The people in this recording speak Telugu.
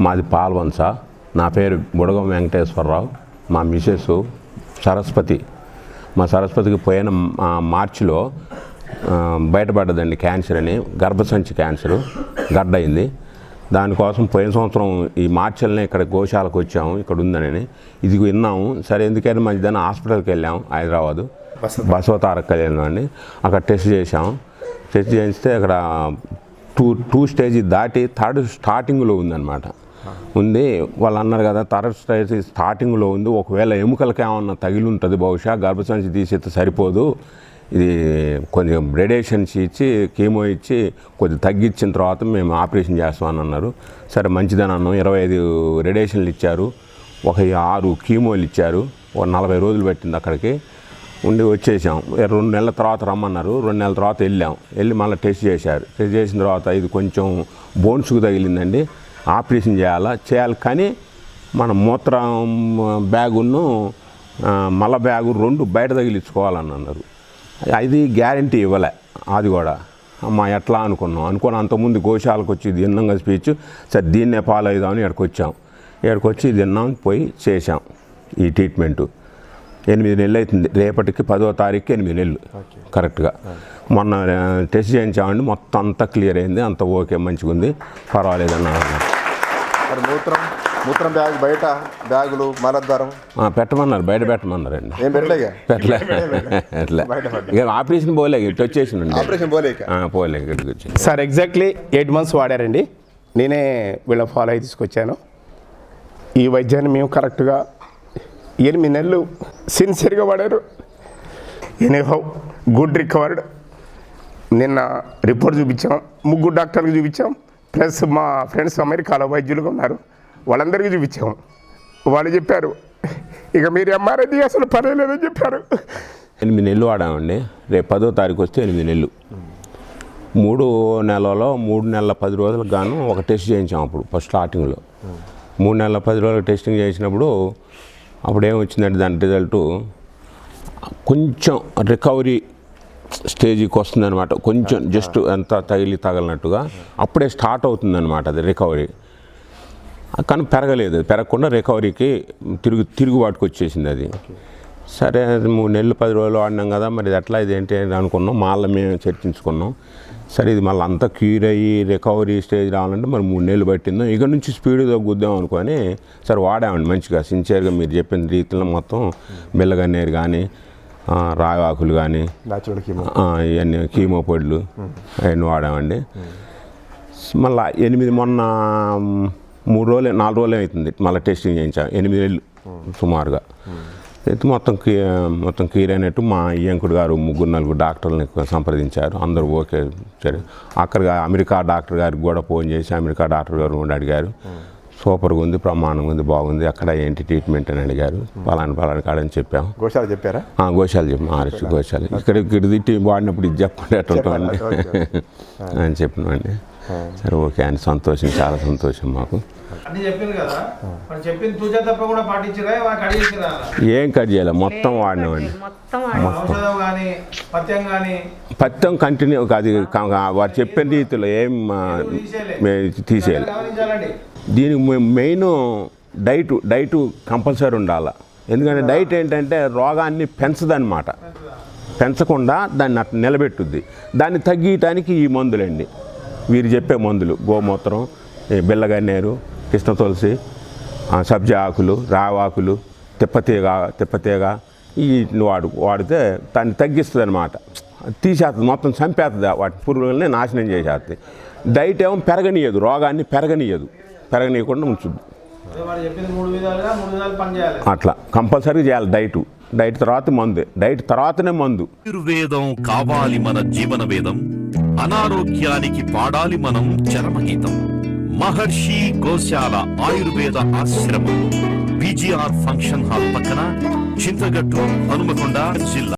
మాది పాల్వంచ నా పేరు బుడగం వెంకటేశ్వరరావు. మా మిసెస్ సరస్వతి. మా సరస్వతికి పోయిన మార్చిలో బయటపడ్డదండి క్యాన్సర్ అని. గర్భసంచి క్యాన్సరు. గడ్డ అయింది దానికోసం పోయిన సంవత్సరం ఈ మార్చిలోనే ఇక్కడ గోశాలకు వచ్చాము. ఇక్కడ ఉందని ఇది విన్నాము. సరే ఎందుకైనా మంచిదని హాస్పిటల్కి వెళ్ళాము హైదరాబాదు. బసవతారక్ వెళ్ళాము అండి. అక్కడ టెస్ట్ చేసాము టెస్ట్ చేస్తే అక్కడ టూ టూ స్టేజ్ దాటి థర్డ్ స్టార్టింగ్లో ఉందన్నమాట. ఉంది. వాళ్ళు అన్నారు కదా థర్డ్ స్టార్టింగ్లో ఉంది. ఒకవేళ ఎముకలకి ఏమన్నా తగిలి ఉంటుంది బహుశా గర్భసంచి తీసేస్తే సరిపోదు. ఇది కొంచెం రేడియేషన్స్ ఇచ్చి కీమో ఇచ్చి కొద్దిగా తగ్గించిన తర్వాత మేము ఆపరేషన్ చేస్తామని అన్నారు. సరే మంచిదని అన్నాం. ఇరవై ఐదు రేడియేషన్లు ఇచ్చారు. ఒక ఆరు కీమోలు ఇచ్చారు. ఒక నలభై రోజులు పెట్టింది అక్కడికి. ఉండి వచ్చేసాం. రెండు నెలల తర్వాత రమ్మన్నారు. రెండు నెలల తర్వాత వెళ్ళాం. వెళ్ళి మళ్ళీ టెస్ట్ చేశారు. టెస్ట్ చేసిన తర్వాత ఇది కొంచెం బోన్స్కు తగిలిందండి. ఆపరేషన్ చేయాలా? చేయాలి. కానీ మన మూత్రం బ్యాగును మల బ్యాగు రెండు బయట తగిలించుకోవాలని అన్నారు. అది గ్యారంటీ ఇవ్వలే. అది కూడా. అమ్మ ఎట్లా అనుకున్నాం? అనుకుని అంతకుముందు గోశాలకు వచ్చి తిన్నాం కదా స్పీచ్ సరే దీన్నే ఫాలో అవుదామని ఇక్కడికి వచ్చాం. ఇక్కడికి వచ్చి తిన్నాం పోయి చేసాం ఈ ట్రీట్మెంటు. ఎనిమిది నెలలు అవుతుంది రేపటికి పదో తారీఖు ఎనిమిది నెలలు. కరెక్ట్గా. మొన్న టెస్ట్ చేయించామండి. మొత్తం అంతా క్లియర్ అయింది. అంత ఓకే మంచిగా ఉంది పర్వాలేదన్నారు మరి మూత్రం మూత్రం బ్యాగ్ బయట బ్యాగులు మలద్వారం పెట్టమన్నారు బయట పెట్టమన్నారండి. ఏం పెట్టలేగా? పెట్టలే. ఎట్లా ఇక ఆపరేషన్ పోలే ఇటు వచ్చేసిండండి ఆపరేషన్ పోలేక? ఆ, పోలే ఇక్కడికి వచ్చి సార్ ఎగ్జాక్ట్లీ ఎయిట్ మంత్స్ వాడారండి. నేనే వీళ్ళ ఫాలో అయి తీసుకొచ్చాను. ఈ వైద్యాన్ని మేము కరెక్ట్గా ఎనిమిది నెలలు సిన్సియర్గా వాడారు. Anyhow good recovered. నిన్న రిపోర్ట్ చూపించాం. ముగ్గురు డాక్టర్లకు చూపించాం. ప్లస్ మా ఫ్రెండ్స్ అమెరికాలో వైద్యులుగా ఉన్నారు. వాళ్ళందరికీ చూపించాం వాళ్ళు చెప్పారు ఇక మీరు ఎంఆర్ఐది అసలు పర్వాలేదని చెప్పారు. ఎనిమిది నెలలు వాడామండి రేపు పదో తారీఖు వస్తే ఎనిమిది నెలలు. మూడు నెలలో మూడు నెలల పది రోజులకు గాను ఒక టెస్ట్ చేయించాం అప్పుడు ఫస్ట్ స్టార్టింగ్లో. మూడు నెలల పది రోజులు టెస్టింగ్ చేసినప్పుడు అప్పుడు ఏమొచ్చిందంటే దాని రిజల్టు కొంచెం రికవరీ స్టేజ్కి వస్తుందన్నమాట. కొంచెం జస్ట్ ఎంత తగిలి తగలనట్టుగా అప్పుడే స్టార్ట్ అవుతుందన్నమాట అది రికవరీ. కానీ పెరగలేదు. పెరగకుండా రికవరీకి తిరుగు తిరుగుబాటుకు వచ్చేసింది అది. సరే అది మూడు నెలలు పది రోజులు ఆడినాం కదా మరి ఇది ఎట్లా ఇది ఏంటి అని అనుకున్నాం. మళ్ళీ మేము చర్చించుకున్నాం. సరే ఇది మళ్ళీ అంతా క్యూర్ అయ్యి రికవరీ స్టేజ్ రావాలంటే మరి మూడు నెలలు పట్టిందో ఇక నుంచి స్పీడ్ తగ్గుద్దాం అనుకొని సరే వాడామండి మంచిగా. సిన్సియర్గా మీరు చెప్పిన రీతిలో మొత్తం బిల్లగన్నేరు కానీ ఆ, రావాకులు కానీ ఇవన్నీ కీమో పొడులు అవన్నీ వాడామండి. మళ్ళా ఎనిమిది మొన్న మూడు రోజులు నాలుగు రోజులు అవుతుంది. మళ్ళీ టెస్టింగ్ చేయించాం. ఎనిమిది నెలలు సుమారుగా. అయితే మొత్తం క్లీ మొత్తం క్లియర్ అయినట్టు మా ఇయ్యంకుడు గారు ముగ్గురు నలుగురు డాక్టర్లని సంప్రదించారు. అందరూ ఓకే సరే. అక్కడ అమెరికా డాక్టర్ గారికి కూడా ఫోన్ చేసి అమెరికా డాక్టర్ గారు అడిగారు. సూపర్గా ఉంది ప్రమాణంగా ఉంది బాగుంది. అక్కడ ఏంటి ట్రీట్మెంట్ అని అడిగారు. పలాని పలాని కాడని చెప్పాము గోశాల చెప్పారా? గోశాల చెప్పు. ఆర్ఎస్ గోశాల. ఇక్కడ ఇక్కడ తిట్టి వాడినప్పుడు ఇది చెప్పండి ఎట్లుంటామండి అని చెప్పినామండి సరే ఓకే అని సంతోషం చాలా సంతోషం మాకు. ఏం కట్ చేయాలి? మొత్తం వాడినామండి పత్యం కంటిన్యూ అది వారు చెప్పిన రీతిలో ఏం తీసేయాలి. దీనికి మె- మెయిన్ డైట్ డైట్ కంపల్సరీ ఉండాలి? ఎందుకంటే డైట్ ఏంటంటే రోగాన్ని పెంచదన్నమాట. పెంచకుండా దాన్ని నిలబెట్టుద్ది. దాన్ని తగ్గించడానికి ఈ మందులండి. వీరు చెప్పే మందులు గోమూత్రం ఈ బిల్లగన్నేరు కృష్ణ తులసి సబ్జా ఆకులు రావాకులు తిప్పతీగ తిప్పతీగ వీటిని వాడు వాడితే దాన్ని తగ్గిస్తుంది అనమాట తీసేస్తుంది మొత్తం చంపేస్తుంది వాటి పురుగులని నాశనం చేసేస్తుంది. డైట్ ఏమో పెరగనీయదు రోగాన్ని పెరగనీయదు. పెరగనీయకుండా ఉంచుద్ది. అదే వాడు చెప్పింది మూడు విధాలుగా మూడు విధాలు పని చేయాలి. అట్లా కంపల్సరీ చేయాలి డైట్. డైట్ తర్వాత మందు డైట్ తర్వాతనే మందు. ఆయుర్వేదం కావాలి మన జీవన వేదం. అనారోగ్యానికి పాడాలి మనం చరమగీతం. మహర్షి గోశాల ఆయుర్వేద ఆశ్రమం బీజీఆర్ ఫంక్షన్ హాల్ పక్కన చింతగట్టు హనుమకొండ జిల్లా.